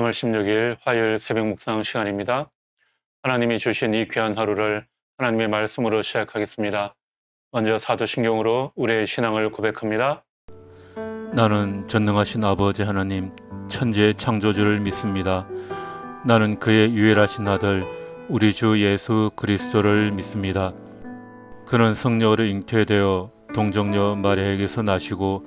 3월 16일 화요일 새벽 묵상 시간입니다. 하나님이 주신 이 귀한 하루를 하나님의 말씀으로 시작하겠습니다. 먼저 사도신경으로 우리의 신앙을 고백합니다. 나는 전능하신 아버지 하나님, 천지의 창조주를 믿습니다. 나는 그의 유일하신 아들, 우리 주 예수 그리스도를 믿습니다. 그는 성녀로 잉태되어 동정녀 마리아에게서 나시고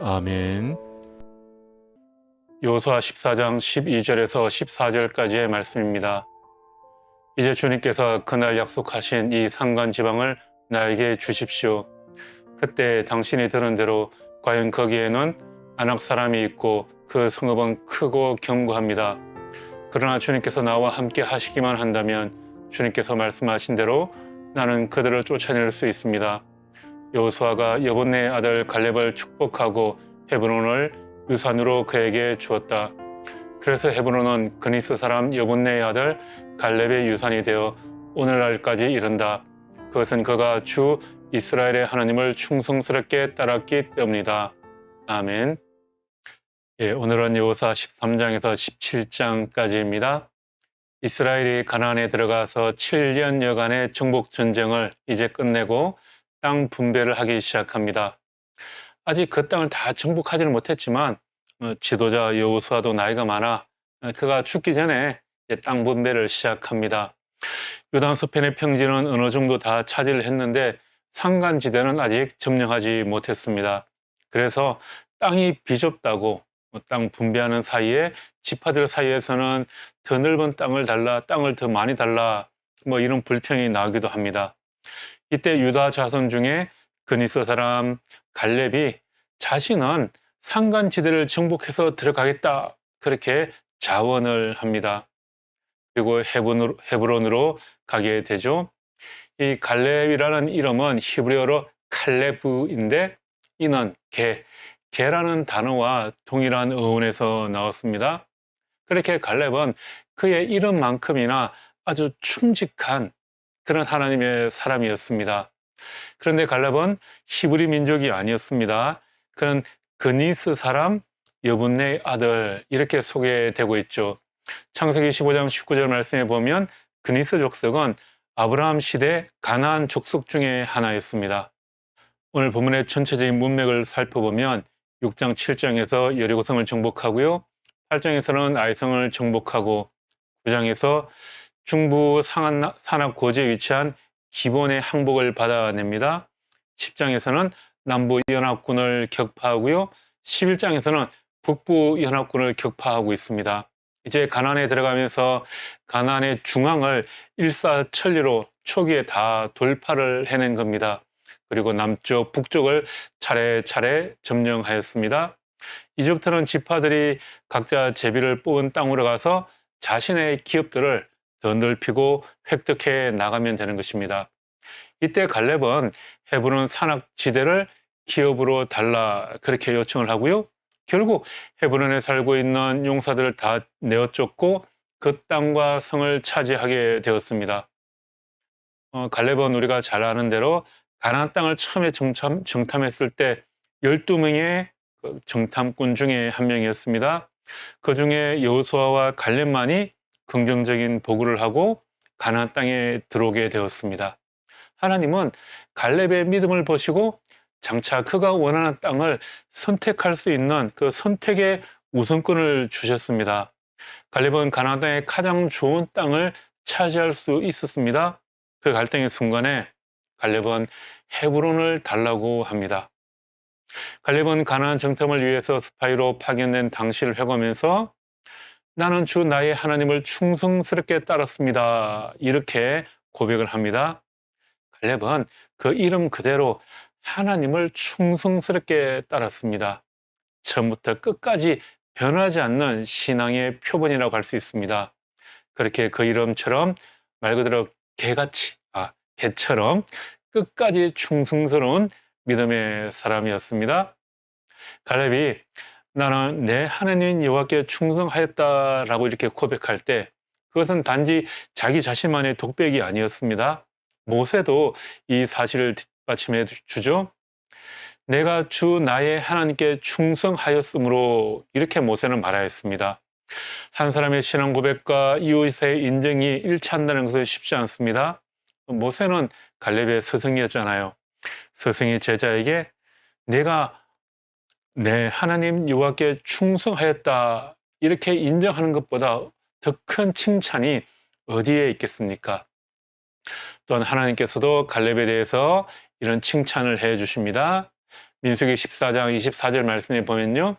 아멘. 요수아 14장 12절에서 14절까지의 말씀입니다. 이제 주님께서 그날 약속하신 이 상간 지방을 나에게 주십시오. 그때 당신이 들은 대로 과연 거기에는 안악 사람이 있고 그 성읍은 크고 견고합니다. 그러나 주님께서 나와 함께 하시기만 한다면 주님께서 말씀하신 대로 나는 그들을 쫓아낼 수 있습니다. 여호수아가 여본네의 아들 갈렙을 축복하고 헤브론을 유산으로 그에게 주었다. 그래서 헤브론은 그니스 사람 여본네의 아들 갈렙의 유산이 되어 오늘날까지 이른다. 그것은 그가 주 이스라엘의 하나님을 충성스럽게 따랐기 때문이다. 아멘. 예, 오늘은 여호사 13장에서 17장까지입니다. 이스라엘이 가나안에 들어가서 7년여간의 정복 전쟁을 이제 끝내고 땅 분배를 하기 시작합니다. 아직 그 땅을 다 정복하지는 못했지만 어, 지도자 여호수아도 나이가 많아 어, 그가 죽기 전에 땅 분배를 시작합니다. 요단 서편의 평지는 어느 정도 다 차지를 했는데 산간지대는 아직 점령하지 못했습니다. 그래서 땅이 비좁다고 뭐땅 분배하는 사이에 지파들 사이에서는 더 넓은 땅을 달라, 땅을 더 많이 달라, 뭐 이런 불평이 나오기도 합니다. 이때 유다 자손 중에 그니스 사람 갈렙이 자신은 상간지대를 정복해서 들어가겠다 그렇게 자원을 합니다. 그리고 헤브론으로, 헤브론으로 가게 되죠. 이 갈렙이라는 이름은 히브리어로 칼레브인데 이는 개, 개라는 단어와 동일한 어원에서 나왔습니다. 그렇게 갈렙은 그의 이름만큼이나 아주 충직한 그런 하나님의 사람이었습니다. 그런데 갈렙은 히브리 민족이 아니었습니다. 그는 그니스 사람 여분네 아들 이렇게 소개되고 있죠. 창세기 15장 19절 말씀에 보면 그니스 족속은 아브라함 시대 가나안 족속 중에 하나였습니다. 오늘 본문의 전체적인 문맥을 살펴보면 6장 7장에서 여리고성을 정복하고요. 8장에서는 아이성을 정복하고 9장에서 중부 상한, 산악 고지에 위치한 기본의 항복을 받아냅니다. 10장에서는 남부 연합군을 격파하고요. 11장에서는 북부 연합군을 격파하고 있습니다. 이제 가난에 들어가면서 가난의 중앙을 일사천리로 초기에 다 돌파를 해낸 겁니다. 그리고 남쪽, 북쪽을 차례차례 점령하였습니다. 이제부터는 지파들이 각자 제비를 뽑은 땅으로 가서 자신의 기업들을 더 넓히고 획득해 나가면 되는 것입니다. 이때 갈렙은 헤브론 산악지대를 기업으로 달라 그렇게 요청을 하고요. 결국 헤브론에 살고 있는 용사들을 다 내어 쫓고 그 땅과 성을 차지하게 되었습니다. 어, 갈렙은 우리가 잘 아는 대로 가나안 땅을 처음에 정탐, 정탐했을 때 12명의 그 정탐꾼 중에 한 명이었습니다. 그 중에 여호수아와 갈렙만이 긍정적인 보고를 하고 가나안 땅에 들어오게 되었습니다. 하나님은 갈렙의 믿음을 보시고 장차 그가 원하는 땅을 선택할 수 있는 그 선택의 우선권을 주셨습니다. 갈렙은 가나안 땅의 가장 좋은 땅을 차지할 수 있었습니다. 그 갈등의 순간에 갈렙은 헤브론을 달라고 합니다. 갈렙은 가나안 정탐을 위해서 스파이로 파견된 당시를 회고하면서 나는 주 나의 하나님을 충성스럽게 따랐습니다. 이렇게 고백을 합니다. 갈렙은 그 이름 그대로 하나님을 충성스럽게 따랐습니다. 처음부터 끝까지 변하지 않는 신앙의 표본이라고 할 수 있습니다. 그렇게 그 이름처럼 말 그대로 개같이, 아, 개처럼 끝까지 충성스러운 믿음의 사람이었습니다. 갈렙이 나는 내 하나님 여호와께 충성하였다라고 이렇게 고백할 때 그것은 단지 자기 자신만의 독백이 아니었습니다. 모세도 이 사실을 뒷받침해 주죠. 내가 주 나의 하나님께 충성하였으므로 이렇게 모세는 말하였습니다. 한 사람의 신앙 고백과 이웃의 인정이 일치한다는 것은 쉽지 않습니다. 모세는 갈렙의 스승이었잖아요. 스승이 제자에게 내가 내 하나님 여호와께 충성하였다 이렇게 인정하는 것보다 더 큰 칭찬이 어디에 있겠습니까? 또한 하나님께서도 갈렙에 대해서 이런 칭찬을 해 주십니다. 민수기 14장 24절 말씀에 보면요.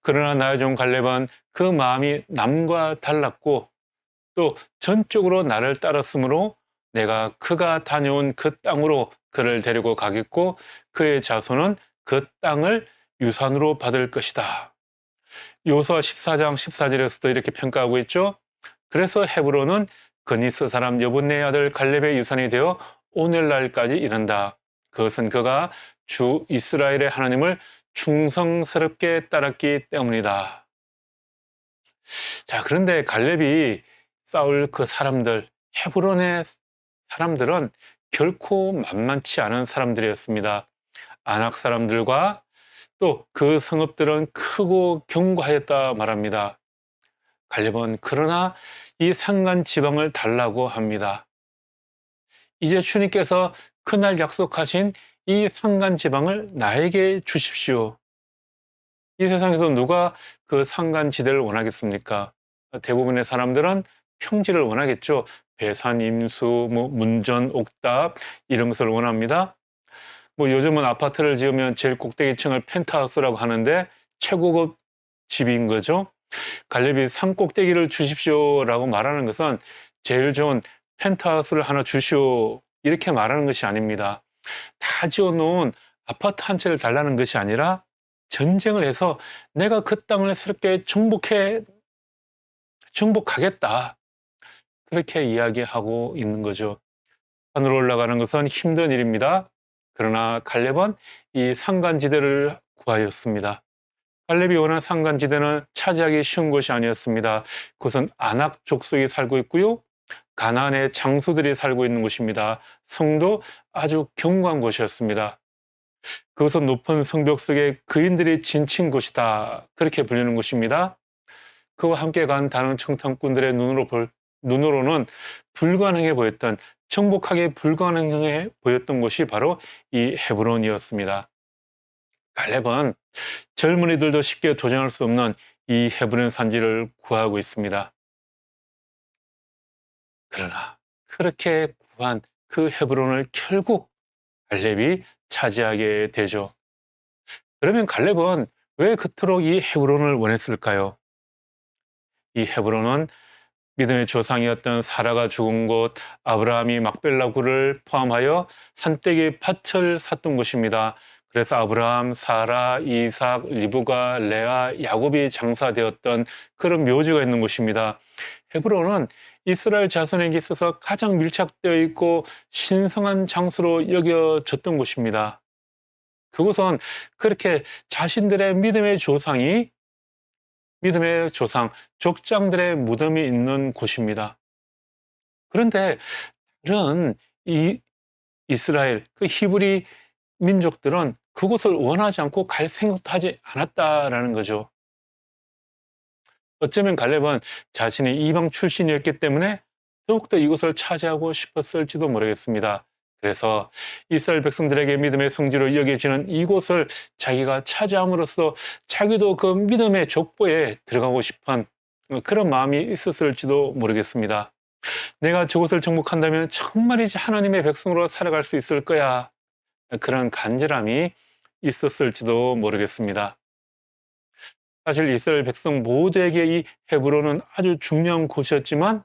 그러나 나의 종 갈렙은 그 마음이 남과 달랐고 또 전적으로 나를 따랐으므로 내가 그가 다녀온 그 땅으로 그를 데리고 가겠고 그의 자손은 그 땅을 유산으로 받을 것이다. 요서 14장 14절에서도 이렇게 평가하고 있죠. 그래서 헤브론은 그니스 사람 여분네 아들 갈렙의 유산이 되어 오늘날까지 이른다. 그것은 그가 주 이스라엘의 하나님을 충성스럽게 따랐기 때문이다. 자, 그런데 갈렙이 싸울 그 사람들, 헤브론의 사람들은 결코 만만치 않은 사람들이었습니다. 안악 사람들과 또 그 성읍들은 크고 견고하였다 말합니다. 갈렙은 그러나 이 상간 지방을 달라고 합니다. 이제 주님께서 그날 약속하신 이 상간 지방을 나에게 주십시오. 이 세상에서 누가 그 상간 지대를 원하겠습니까? 대부분의 사람들은 평지를 원하겠죠. 배산, 임수, 뭐 문전, 옥답 이런 것을 원합니다. 뭐 요즘은 아파트를 지으면 제일 꼭대기 층을 펜트하우스라고 하는데 최고급 집인 거죠. 갈렙이 산 꼭대기를 주십시오라고 말하는 것은 제일 좋은 펜트하우스를 하나 주시오 이렇게 말하는 것이 아닙니다. 다 지어놓은 아파트 한 채를 달라는 것이 아니라 전쟁을 해서 내가 그 땅을 새롭게 정복해 정복하겠다 그렇게 이야기하고 있는 거죠. 산으로 올라가는 것은 힘든 일입니다. 그러나 갈렙은 이 상간지대를 구하였습니다. 갈렙이 원한 상간지대는 차지하기 쉬운 것이 아니었습니다. 그것은 아낙 족속이 살고 있고요. 가나안의 장수들이 살고 있는 곳입니다. 성도 아주 견고한 곳이었습니다. 그것은 높은 성벽 속에 그인들이 진친 곳이다. 그렇게 불리는 곳입니다. 그와 함께 간 다른 청탄꾼들의 눈으로 볼, 눈으로는 불가능해 보였던 정복하기 불가능해 보였던 곳이 바로 이 헤브론이었습니다. 갈렙은 젊은이들도 쉽게 도전할 수 없는 이 헤브론 산지를 구하고 있습니다. 그러나 그렇게 구한 그 헤브론을 결국 갈렙이 차지하게 되죠. 그러면 갈렙은 왜 그토록 이 헤브론을 원했을까요? 이 헤브론은 믿음의 조상이었던 사라가 죽은 곳 아브라함이 막벨라구를 포함하여 한때기 밭을 샀던 곳입니다. 그래서 아브라함, 사라, 이삭, 리브가, 레아, 야곱이 장사되었던 그런 묘지가 있는 곳입니다. 헤브론은 이스라엘 자손에게 있어서 가장 밀착되어 있고 신성한 장소로 여겨졌던 곳입니다. 그곳은 그렇게 자신들의 믿음의 조상이 믿음의 조상, 족장들의 무덤이 있는 곳입니다. 그런데 다른 이 이스라엘, 그 히브리 민족들은 그곳을 원하지 않고 갈 생각도 하지 않았다라는 거죠. 어쩌면 갈렙은 자신이 이방 출신이었기 때문에 더욱더 이곳을 차지하고 싶었을지도 모르겠습니다. 그래서 이스라엘 백성들에게 믿음의 성지로 여겨지는 이곳을 자기가 차지함으로써 자기도 그 믿음의 족보에 들어가고 싶은 그런 마음이 있었을지도 모르겠습니다. 내가 저곳을 정복한다면 정말이지 하나님의 백성으로 살아갈 수 있을 거야. 그런 간절함이 있었을지도 모르겠습니다. 사실 이스라엘 백성 모두에게 이 헤브론은 아주 중요한 곳이었지만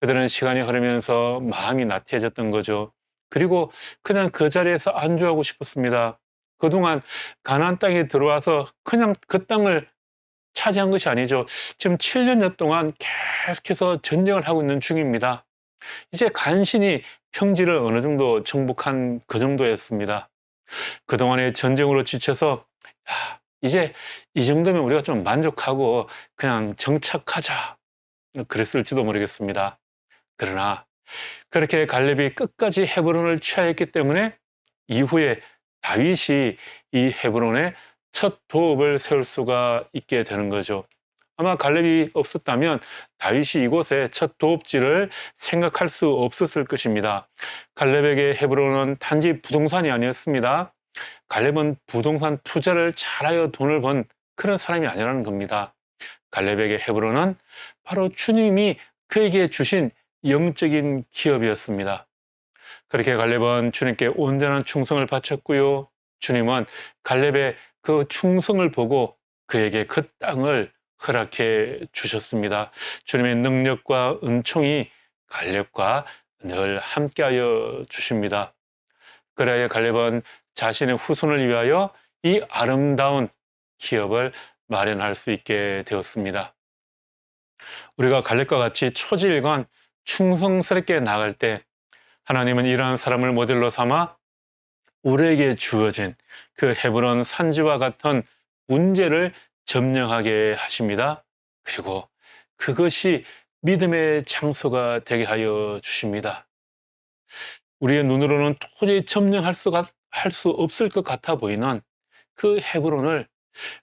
그들은 시간이 흐르면서 마음이 나태해졌던 거죠. 그리고 그냥 그 자리에서 안주하고 싶었습니다. 그동안 가나안 땅에 들어와서 그냥 그 땅을 차지한 것이 아니죠. 지금 7년여 동안 계속해서 전쟁을 하고 있는 중입니다. 이제 간신히 평지를 어느 정도 정복한 그 정도였습니다. 그동안의 전쟁으로 지쳐서 야, 이제 이 정도면 우리가 좀 만족하고 그냥 정착하자. 그랬을지도 모르겠습니다. 그러나 그렇게 갈렙이 끝까지 헤브론을 취하였기 때문에 이후에 다윗이 이 헤브론에 첫 도읍을 세울 수가 있게 되는 거죠. 아마 갈렙이 없었다면 다윗이 이곳에 첫 도읍지를 생각할 수 없었을 것입니다. 갈렙에게 헤브론은 단지 부동산이 아니었습니다. 갈렙은 부동산 투자를 잘하여 돈을 번 그런 사람이 아니라는 겁니다. 갈렙에게 헤브론은 바로 주님이 그에게 주신 영적인 기업이었습니다. 그렇게 갈렙은 주님께 온전한 충성을 바쳤고요. 주님은 갈렙의 그 충성을 보고 그에게 그 땅을 허락해 주셨습니다. 주님의 능력과 은총이 갈렙과 늘 함께하여 주십니다. 그래야 갈렙은 자신의 후손을 위하여 이 아름다운 기업을 마련할 수 있게 되었습니다. 우리가 갈렙과 같이 초지일관 충성스럽게 나갈 때 하나님은 이러한 사람을 모델로 삼아 우리에게 주어진 그 헤브론 산지와 같은 문제를 점령하게 하십니다. 그리고 그것이 믿음의 장소가 되게 하여 주십니다. 우리의 눈으로는 도저히 점령할 수가 할 수 없을 것 같아 보이는 그 헤브론을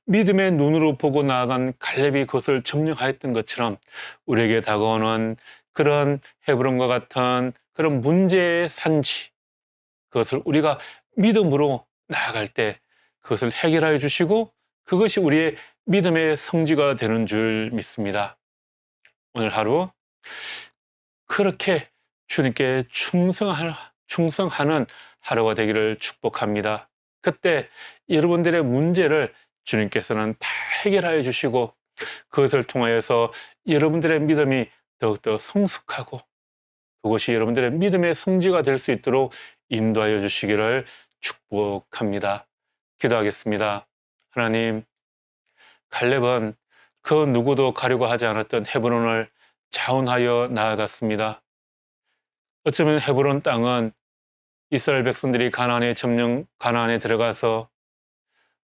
믿음의 눈으로 보고 나아간 갈렙이 그것을 점령하였던 것처럼 우리에게 다가오는 그런 헤브론과 같은 그런 문제의 산지 그것을 우리가 믿음으로 나아갈 때 그것을 해결하여 주시고 그것이 우리의 믿음의 성지가 되는 줄 믿습니다. 오늘 하루 그렇게 주님께 충성하, 충성하는 하루가 되기를 축복합니다. 그때 여러분들의 문제를 주님께서는 다 해결하여 주시고 그것을 통하여서 여러분들의 믿음이 더욱더 성숙하고 그것이 여러분들의 믿음의 성지가 될 수 있도록 인도하여 주시기를 축복합니다. 기도하겠습니다. 하나님, 갈렙은 그 누구도 가려고 하지 않았던 헤브론을 자원하여 나아갔습니다. 어쩌면 헤브론 땅은 이스라엘 백성들이 가나안에 점령 가나안에 들어가서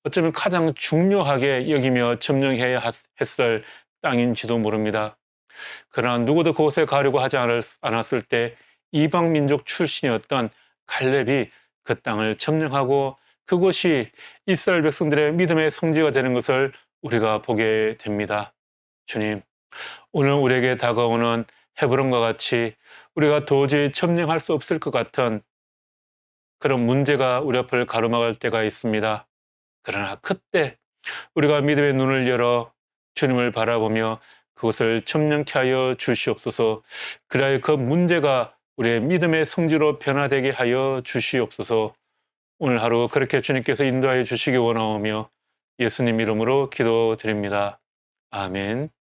어쩌면 가장 중요하게 여기며 점령해야 했을 땅인지도 모릅니다. 그러나 누구도 그곳에 가려고 하지 않았을 때 이방 민족 출신이었던 갈렙이 그 땅을 점령하고 그것이 이스라엘 백성들의 믿음의 성지가 되는 것을 우리가 보게 됩니다. 주님, 오늘 우리에게 다가오는 헤브론과 같이 우리가 도저히 점령할 수 없을 것 같은 그런 문제가 우리 앞을 가로막을 때가 있습니다. 그러나 그때 우리가 믿음의 눈을 열어 주님을 바라보며 그것을 점령케 하여 주시옵소서. 그래야 그 문제가 우리의 믿음의 성지로 변화되게 하여 주시옵소서. 오늘 하루 그렇게 주님께서 인도하여 주시기 원하오며 예수님 이름으로 기도드립니다. 아멘.